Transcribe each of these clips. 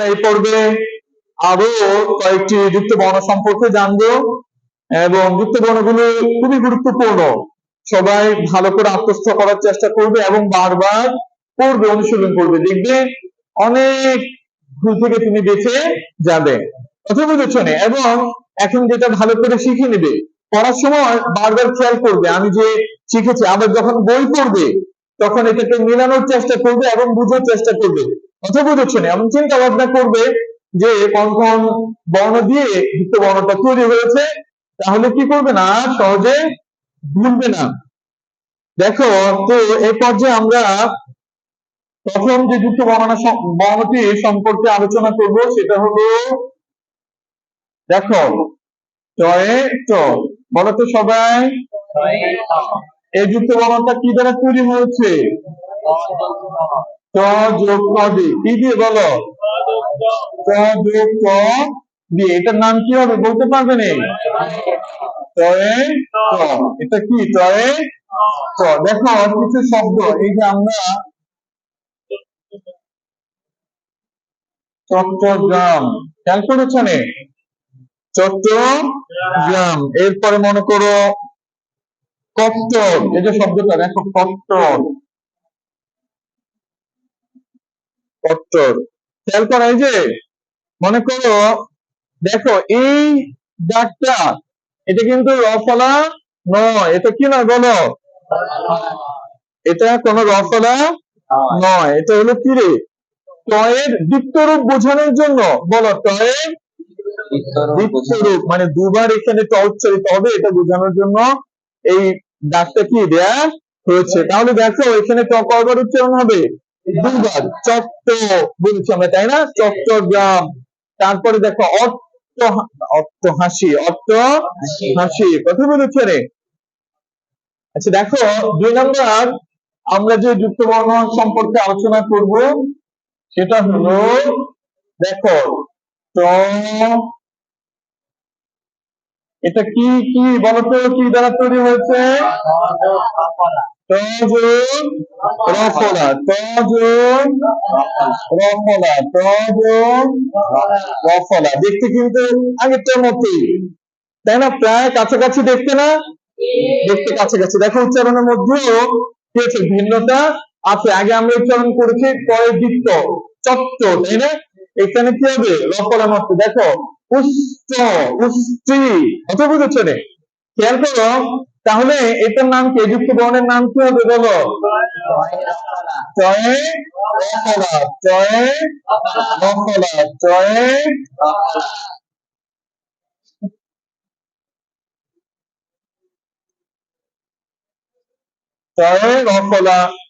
এই পর্বে আরও কয়েকটি যুক্ত বর্ণ সম্পর্কে জানব এবং যুক্ত বর্ণগুলো খুবই গুরুত্বপূর্ণ। সবাই ভালো করে আত্মস্থ করার চেষ্টা করবে এবং বারবার পড়বে অনুশীলন করবে। দেখবে অনেক ভুল থেকে তুমি বেঁচে যাবে। কথা বুঝেছ না? এবং এখন যেটা ভালো করে শিখে নেবে, পড়ার সময় বারবার খেয়াল করবে, আমি যে শিখেছি, আবার যখন বই পড়বে, তখন এটাকে মেলানোর চেষ্টা করবে এবং বুঝার চেষ্টা করবে। কথা বুঝেছ না এমন চিন্তা ভাবনা করবে যে কোন কোন বর্ণ দিয়ে যুক্ত বর্ণটা তৈরি হয়েছে তাহলে কি করবে না? সহজে ভুলবে না। দেখো তো এই পর্যায়ে আমরা প্রথম যে যুক্ত বর্ণনা বর্ণটি সম্পর্কে আলোচনা করব সেটা হলো দেখো টয়ে ট বলো তো সবাই। এই যুক্ত বর্ণটা কি দ্বারা তৈরি হয়েছে? এটার নাম কি হবে বলতে এটা কি? ট দেখো কিছু শব্দ। এই যে আমরা চট্টগ্রাম। খেয়াল চট্টগ্রাম। এরপরে মনে করো কট্টর। এই যে শব্দটা, দেখো, কট্টর। কট্টর খেয়াল করা এই যে, মনে করো, দেখো এই দাগটা, এটা কিন্তু রফলা নয়। এটা কি নয় বলো? এটা কোনো রফলা নয়। এটা হলো কি রে? টয়ের দ্বিত্বরূপ বোঝানোর জন্য। বলো টয়ের দ্বিত্বরূপ মানে দুবার এখানে ট উচ্চারিত হবে, এটা বোঝানোর জন্য এই দাগটা কি দেয়া হয়েছে। তাহলে দেখো, এখানে ট কয়বার উচ্চারণ হবে? দুবার চট্ট বলছি আমরা তাই না চট্টগ্রাম তারপরে দেখো অট্ট অট্ট হাসি অট্ট হাসি কথা বলেছে রে আচ্ছা দেখো দুই নম্বর আমরা যে যুক্ত বর্ণ সম্পর্কে আলোচনা করব সেটা হলো দেখো ট এটা কি কি বলতো কি দ্বারা তৈরি হয়েছে তজুর রফলা তজুর রফলা রফলা দেখতে কিন্তু আগেরটার মতোই। তাই না? প্রায় কাছাকাছি দেখতে না? দেখতে কাছাকাছি। দেখো উচ্চারণের মধ্যেও কি ভিন্নতা আছে। আগে আমরা উচ্চারণ করেছি পরে বৃত্ত চট্ট তাই না? এখানে কি হবে? রফলা মাত্র। দেখো, উষ্ট উষ্টি অত বুঝেছ রে খেয়াল করো, তাহলে এটার নাম কি? যুক্ত বর্ণের নাম কি হবে বলো?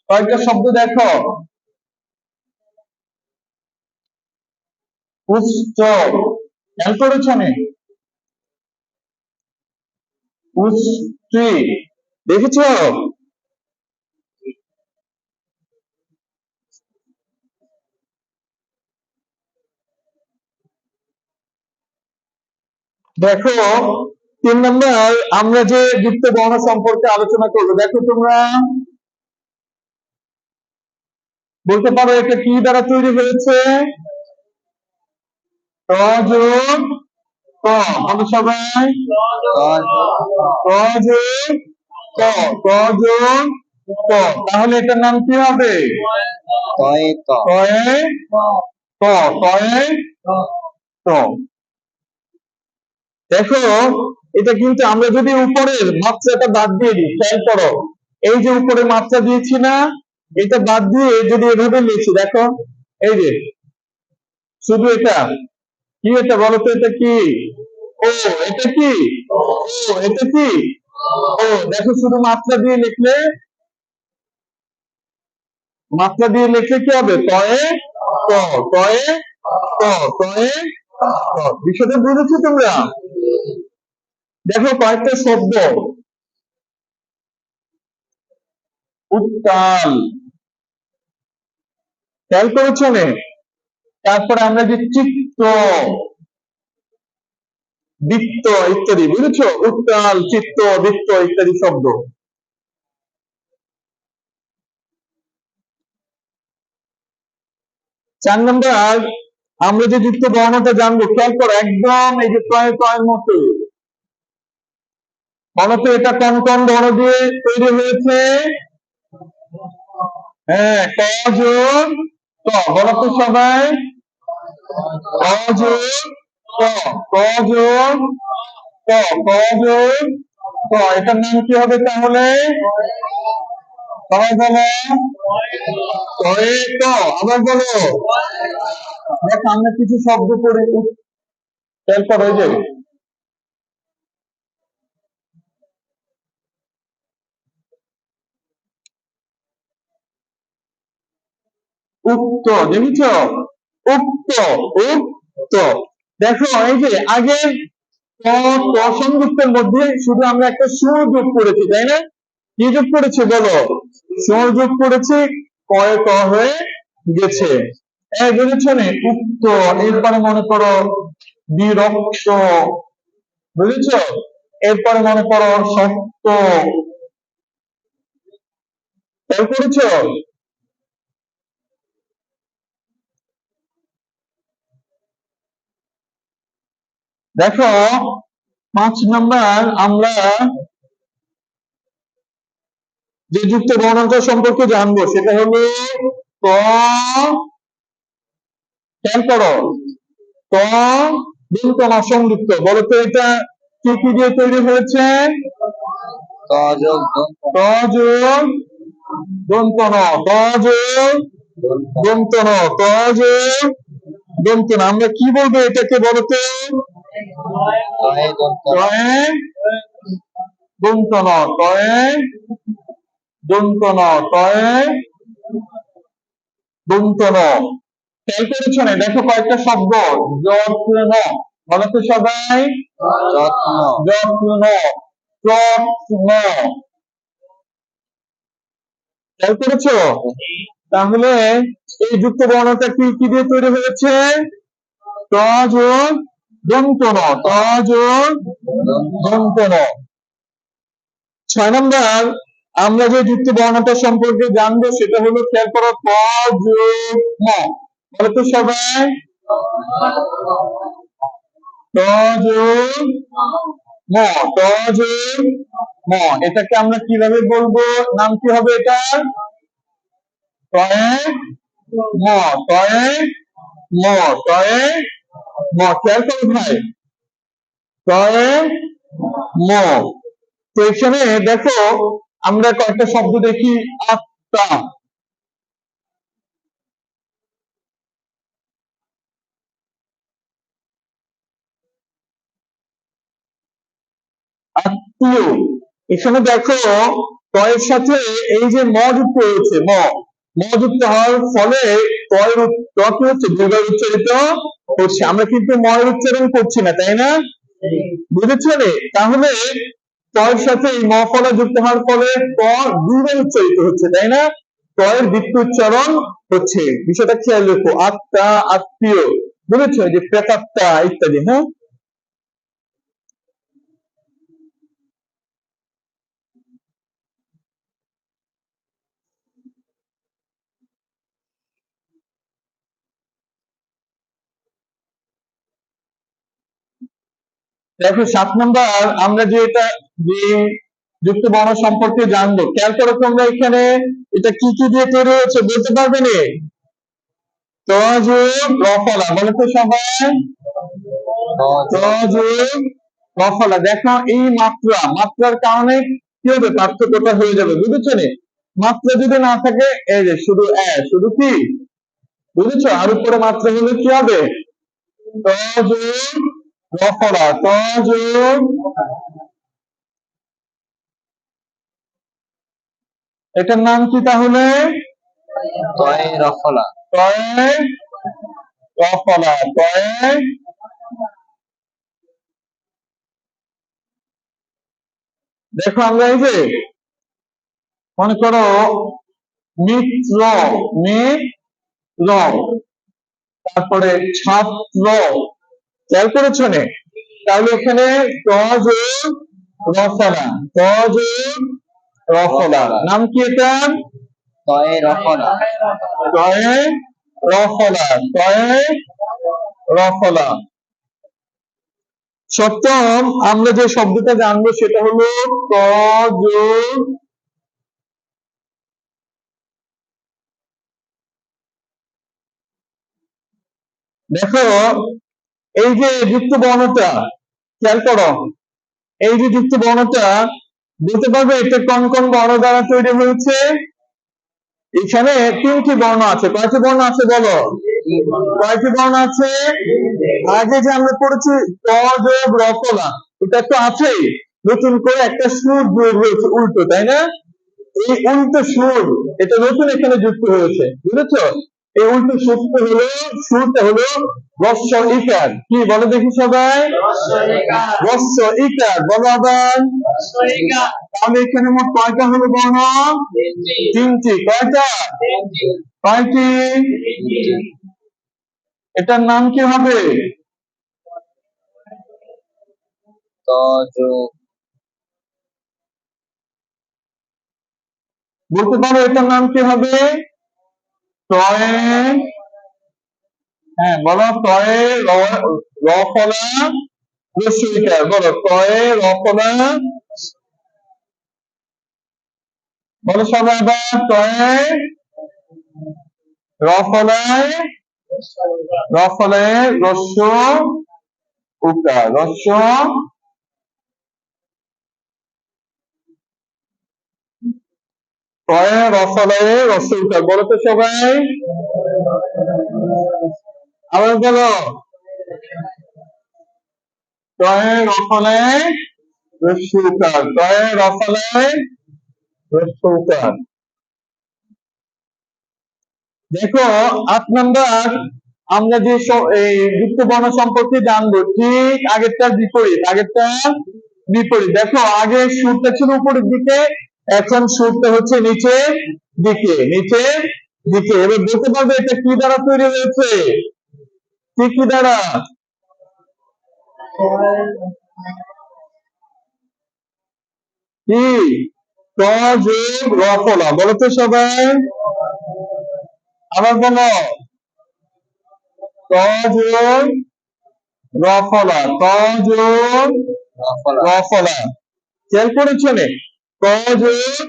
কয়েকটা শব্দ দেখো। উচ্চ। খেয়াল করেছ নে? দেখেছ? দেখো, তিন নম্বর, আমরা যে যুক্ত বর্ণ সম্পর্কে আলোচনা করব, দেখো তোমরা। বলতে পারো এটা কি দ্বারা তৈরি হয়েছে? ক? বলো সবাই তযোগ ক। তযোগ ক। তাহলে এটার নাম কি হবে? কয়ে ক। কয়ে ক। দেখো এটা কিন্তু আমরা যদি উপরের মাত্রাটা বাদ দিয়ে দিই খেয়াল করো। এই যে উপরে মাত্রা দিয়েছি না এটা বাদ দিয়ে যদি এভাবে লিখি দেখো এই যে শুধু এটা। কি এটা বলো তো এটা কি? ও, এটা কি? ও, এটা কি? ও, দেখো শুধু মাত্রা দিয়ে লিখলে, মাত্রা দিয়ে লিখলে কি হবে? কয়ে ক কয়ে বিষয়টা বুঝেছ তোমরা? দেখো কয়েকটা শব্দ। উত্তাল। খেয়াল করেছ তারপরে আমরা যে চিত্ত বৃত্ত ইত্যাদি, বুঝেছ? উত্তাল, চিত্ত, বৃত্ত ইত্যাদি শব্দ। চার নম্বর, আমরা যে যুক্ত বর্ণটা জানব, খেয়াল করো, একদম এই যে টয় টয়ের মতো। বলতো এটা কোন কোন বর্ণ দিয়ে তৈরি হয়েছে? হ্যাঁ ক যোগ ক বলতো সবাই ক যোগ ক ক ক এটার নাম কি হবে তাহলে? বলো। আমরা কিছু শব্দ খেয়াল করো এই যে উক্ত দেখেছ উক্ত উক্ত। দেখো এই যে ক সংযুক্তের মধ্যে শুধু আমরা একটা সুর করেছি, তাই না? কি যোগ করেছি বলো? সুর করেছি, কয়ে ক হয়ে গেছে। এই বুঝেছ নে উক্ত, এরপরে মনে করো বিরক্ত। বুঝেছ? এরপরে মনে করো খেয়াল করেছ দেখো পাঁচ নাম্বার আমরা যে যুক্ত বর্ণাঙ্ক সম্পর্কে জানব সেটা হলো ক খেয়াল করো ক দন্ত অসংযুক্ত। বলো তো এটা কি কি দিয়ে তৈরি হয়েছে? ক যোগ ক ন ক যোগ দন্ত ন ক যোগ দন্ত আমরা কি বলব এটাকে বলো খেয়াল করেছ না? দেখো কয়েকটা শব্দ। যত্ন। বলো তো সবাই? যত্ন। যত্ন। যত্ন। খেয়াল করেছ? তাহলে এই যুক্ত বর্ণটা কি কি দিয়ে তৈরি হয়েছে? ত যোগ দন্ত ন ত যোগ দন্ত ছয় নম্বর, আমরা যে যুক্ত বর্ণটা সম্পর্কে জানব সেটা হলো খেয়াল করো ক যোগ তো সবাই। এটাকে আমরা কীভাবে বলব? নাম কি হবে এটা কয়ে ম কয়ে ম কয়ে ম, খেয়াল করো ভাই। কয়ে ম। তো এখানে দেখো, আমরা কয়েকটা শব্দ দেখি। আত্মা। আত্মীয়। এখানে দেখো কয়ের সাথে এই যে ম যুক্ত হয়েছে, ম। ম যুক্ত হওয়ার ফলে কয়ের কি হচ্ছে দীর্ঘ উচ্চারিত হচ্ছে আমরা কিন্তু ময়ের উচ্চারণ করছি না, তাই না? বুঝেছ রে? তাহলে কয়ের সাথে এই ম ফলা যুক্ত হওয়ার ফলে ক দুইবার উচ্চারিত হচ্ছে, তাই না? কয়ের দ্বিতীয় উচ্চারণ হচ্ছে। বিষয়টা খেয়াল রেখো, আত্মা, আত্মীয়। বুঝেছ? যে প্রেতাত্মা ইত্যাদি হ্যাঁ? দেখো সাত নম্বর আমরা যে এটা যুক্ত বর্ণ সম্পর্কে জানব, খেয়াল তোমরা এখানে এটা কি কি দিয়ে তৈরি হয়েছে, বলতে পারবে নে? তজ রফলা তো সবাই। দেখো এই মাত্রা, মাত্রার কারণে কি হবে? পার্থক্যটা হয়ে যাবে, বুঝেছ নে? মাত্রা যদি না থাকে, এই যে শুধু এ, শুধু কি? বুঝেছ? আর উপরে মাত্রা হলে কি হবে? রফলা তজ এটার নাম কি তাহলে? তয়ে রফলা। তয়ে রফলা তয়ে। দেখো আমরা এই যে মনে করো মিত্র মিত্র। তারপরে ছাত্র। খেয়াল করেছ নে? তাহলে এখানে তজ রফলা তজ রফলা। নাম কি এটা? তয়ে রফলা। তয়ে রফলা তয়ে রফলা। সপ্তম আমরা যে শব্দটা জানব সেটা হলো ত যোগ দেখো এই যে যুক্ত বর্ণটা, খেয়াল করো। এই যে যুক্ত বর্ণটা, বলতে পারবে এটা কোন কোন বর্ণ দ্বারা তৈরি হয়েছে? এখানে তিনটি বর্ণ আছে। কয়টি বর্ণ আছে বলো? কয়টি বর্ণ আছে? আগে যে আমরা পড়েছি রফলা এটা তো আছেই। নতুন করে একটা সুর যোগ হয়েছে, উল্টো, তাই না? এই উল্টো সুর, এটা নতুন এখানে যুক্ত হয়েছে। বুঝেছ? এই উল্টো সুরটা হলো সুরটা হলো রস্য ইকার। কি বলো দেখি সবাই? রস্য ইকার। বলো আবার তাহলে এখানে মোট কয়টা হলো বর্ণ তিনটি। কয়টা? কয়টি? এটার নাম কি হবে? বলতে পারো এটার নাম কি হবে? তয়ে হ্যাঁ বলো র- রফলা রস্যইকার বলো তয়ে রফলা, বলো সবাই আবার তয়ে রফলায় রফলায় রস্য উকা, রস্য তয়ে রফলায় রস্য উকা বলো তো সবাই। আবার বলো। দেখো, আট নাম্বার, আমরা যে এই যুক্ত বর্ণ সম্পর্কে জানব, ঠিক আগেরটার বিপরীত আগেরটা বিপরীত। দেখো আগে সুরটা ছিল উপরের দিকে এখন সুরটা হচ্ছে নিচে দিকে নিচে দিকে। এবার বলতে পারবে এটা কি দ্বারা তৈরি হয়েছে? কি কি দ্বারা? কি? রফলা বলো তো সবাই। আবার বলো। রফলা রফলা খেয়াল করেছ নে ক যোগ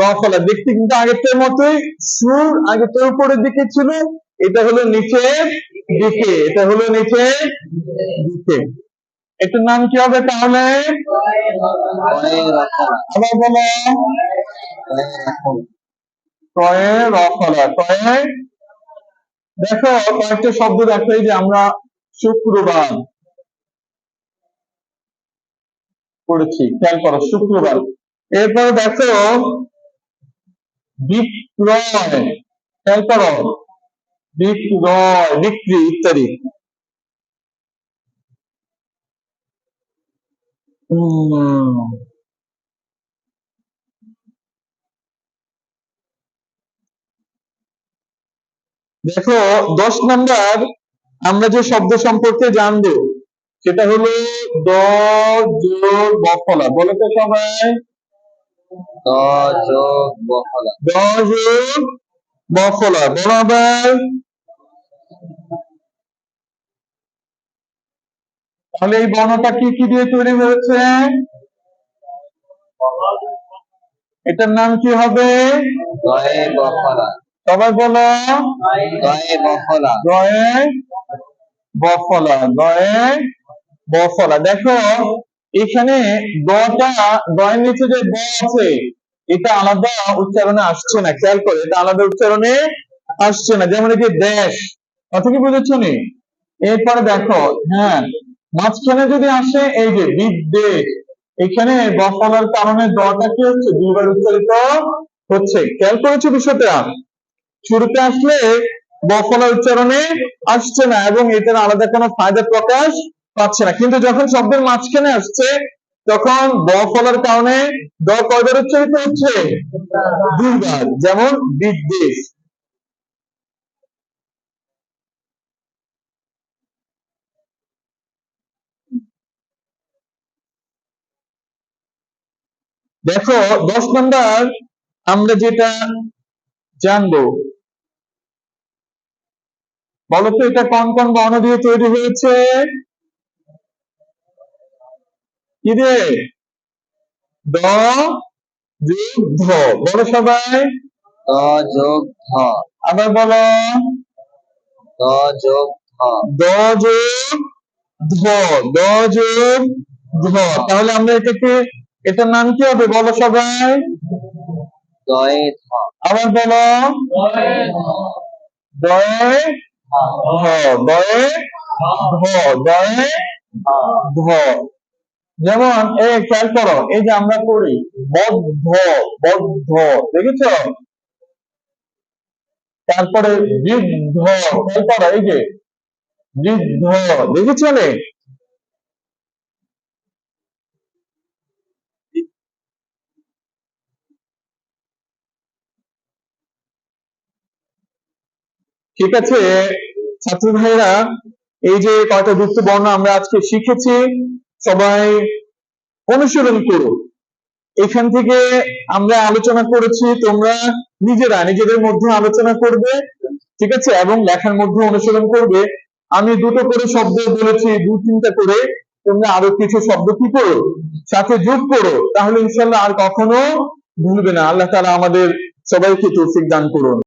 রফলা দেখতে কিন্তু আগেরটার মতোই, সুর আগেরটার উপরের দিকে ছিল, এটা হলো নিচের দিকে, এটা হলো নিচের দিকে। এটার নাম কি হবে তাহলে? দেখো, কয়েকটা শব্দ দেখো যে আমরা শুক্রবার করেছি খেয়াল করো, শুক্রবার। এরপরে দেখো বিক্রয় খেয়াল করো বিক্রয় বিক্রি ইত্যাদি। দেখো, দশ নম্বর আমরা যে শব্দ সম্পর্কে জানব, সেটা হলো দ যোগ বফলা বলো তো সবাই। বফলা তাহলে এই বর্ণটা কি কি দিয়ে তৈরি হয়েছে? এটার নাম কি হবে? সবাই বলো। বফলা গয়ে বফলা গয়ে বফলা দেখো এখানে দটা, দয়ের নিচে যে ব আছে, এটা আলাদা উচ্চারণে আসছে না, খেয়াল করে, এটা আলাদা উচ্চারণে আসছে না, যেমন যে দেশ, কথা কি বুঝেছ নি? এরপরে দেখো হ্যাঁ মাঝখানে যদি আসে এই যে বিদ্বেষ, এখানে বফলার কারণে দটা কি হচ্ছে? দুইবার উচ্চারিত হচ্ছে, খেয়াল করেছ বিষয়টা? শুরুতে আসলে বফলা উচ্চারণে আসছে না, এবং এটার আলাদা কোনো ফায়দা প্রকাশ পাচ্ছে না। কিন্তু যখন শব্দের মাঝখানে আসছে, তখন ব ফলার কারণে দ কয়বার উচ্চারিত হচ্ছে দুইবার, যেমন বিদ্বেষ। দেখো, দশ নাম্বার আমরা যেটা জানব, বলো তো এটা কোন কোন বর্ণ দিয়ে তৈরি হয়েছে? কি রে দ যোগ ধ। বলো সবাই। দ যোগ ধ। আবার বলো। দ যোগ ধ। দ যোগ ধ। দ যোগ ধ। তাহলে আমরা এটাকে এটার নাম কি হবে? বলো সবাই। দয়ে ধ। আবার বলো। দয়ে ধ। দয়ে ধ। দয়ে ধ। যেমন, এই খেয়াল করো, এই যে আমরা করি বদ্ধ বদ্ধ, দেখেছ? তারপরে বৃদ্ধ, খেয়াল করো, এই যে, বৃদ্ধ, দেখেছ ঠিক আছে? ছাত্র ভাইরা, এই যে কয়টা যুক্ত বর্ণ আমরা আজকে শিখেছি সবাই অনুসরণ করো। এখান থেকে আমরা আলোচনা করেছি, তোমরা নিজেরা নিজেদের মধ্যে আলোচনা করবে, ঠিক আছে? এবং লেখার মধ্যে অনুসরণ করবে। আমি দুটো করে শব্দ বলেছি, দু তিনটা করে। তোমরা আরও কিছু শব্দ কি করো? সাথে যোগ করো। তাহলে ইনশাল্লাহ আর কখনো ভুলবে না। আল্লাহ তাআলা আমাদের সবাইকে তৌফিক দান করুন।